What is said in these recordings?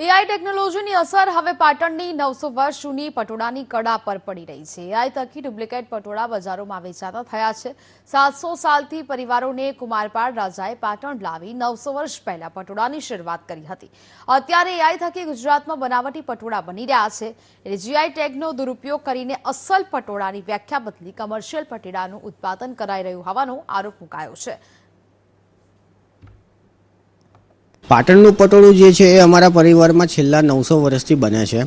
AI ટેકનોલોજીની અસર હવે પાટણની નવસો વર્ષ જૂની પટોળાની કડા પર પડી રહી છે. એઆઈ થકી ડુપ્લિકેટ પટોળા બજારોમાં વેચાતા થયા છે. સાતસો સાલથી પરિવારોને કુમારપાળ રાજાએ પાટણ લાવી નવસો વર્ષ પહેલા પટોળાની શરૂઆત કરી હતી. અત્યારે એઆઈ થકી ગુજરાતમાં બનાવટી પટોળા બની રહ્યા છે. એટલે જીઆઈ ટેગનો દુરુપયોગ કરીને અસલ પટોળાની વ્યાખ્યા બદલી કમર્શિયલ પટોળાનું ઉત્પાદન કરાઈ રહ્યું હોવાનો આરોપ મુકાયો છે. પાટણનું પટોળું જે છે એ અમારા પરિવારમાં છેલ્લા નવસો વર્ષથી બને છે.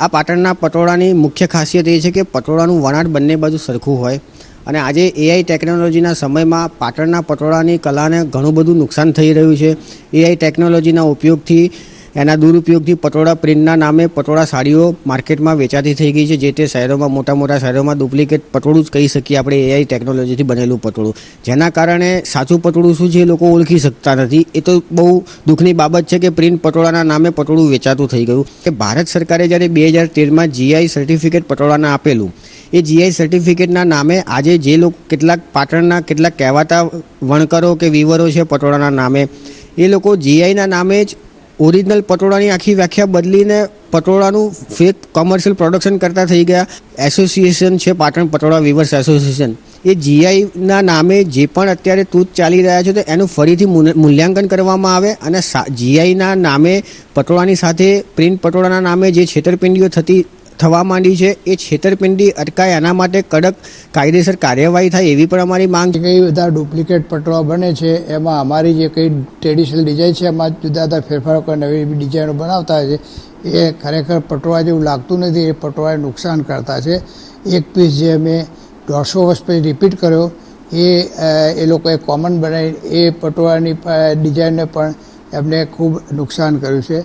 આ પાટણના પટોળાની મુખ્ય ખાસિયત એ છે કે પટોળાનું વણાટ બંને બાજુ સરખું હોય અને આજે એઆઈ ટેકનોલોજીના સમયમાં પાટણના પટોળાની કલાને ઘણું બધું નુકસાન થઈ રહ્યું છે. એઆઈ ટેકનોલોજીના ઉપયોગથી એના દુરુપયોગથી પટોળા પ્રિન્ટના નામે પટોળા સાડીઓ માર્કેટમાં વેચાતી થઈ ગઈ છે, જે તે શહેરોમાં મોટા મોટા શહેરોમાં ડુપ્લિકેટ પટોળું જ કહી શકીએ આપણે એઆઈ ટેકનોલોજીથી બનેલું પટોળું. જેના કારણે સાચું પટોળું શું છે એ લોકો ઓળખી શકતા નથી. એ તો બહુ દુઃખની બાબત છે કે પ્રિન્ટ પટોળાના નામે પટોળું વેચાતું થઈ ગયું. કે ભારત સરકારે જ્યારે બે હજાર તેરમાં જીઆઈ સર્ટિફિકેટ પટોળાના આપેલું, એ જીઆઈ સર્ટિફિકેટના નામે આજે જે લોકો, કેટલાક પાટણના કેટલાક કહેવાતા વણકરો કે વીવરો છે પટોળાના નામે, એ લોકો જીઆઈના નામે જ ઓરિજિનલ પટોળાની આખી વ્યાખ્યા બદલીને પટોળાનું ફેક કોમર્શિયલ પ્રોડક્શન કરતા થઈ ગયા. એસોસિએશન છે, પાટણ પટોળા વિવર્સ એસોસિએશન એ જીઆઈના નામે જે પણ અત્યારે તૂત ચાલી રહ્યા છે, તો એનું ફરીથી મૂલ્ય- મૂલ્યાંકન કરવામાં આવે અને જીઆઈના નામે પટોળાની સાથે પ્રિન્ટ પટોળાના નામે જે છેતરપિંડીઓ થતી થવા માંડી છે. એ છેતરપિંડી અટકાય એના માટે કડક કાયદેસર કાર્યવાહી થાય એવી પણ અમારી માંગ છે. કઈ બધા ડુપ્લિકેટ પટોળા બને છે, એમાં અમારી જે કંઈ ટ્રેડિશનલ ડિઝાઇન છે, એમાં જુદા જુદા ફેરફારો કરી નવી ડિઝાઇનો બનાવતા છે, એ ખરેખર પટોળા જેવું લાગતું નથી, એ પટોળાને નુકસાન કરતા છે. એક પીસ જે અમે દોઢસો વર્ષ પછી રિપીટ કર્યો, એ એ લોકોએ કોમન બનાવી, એ પટોળાની ડિઝાઇનને પણ એમને ખૂબ નુકસાન કર્યું છે.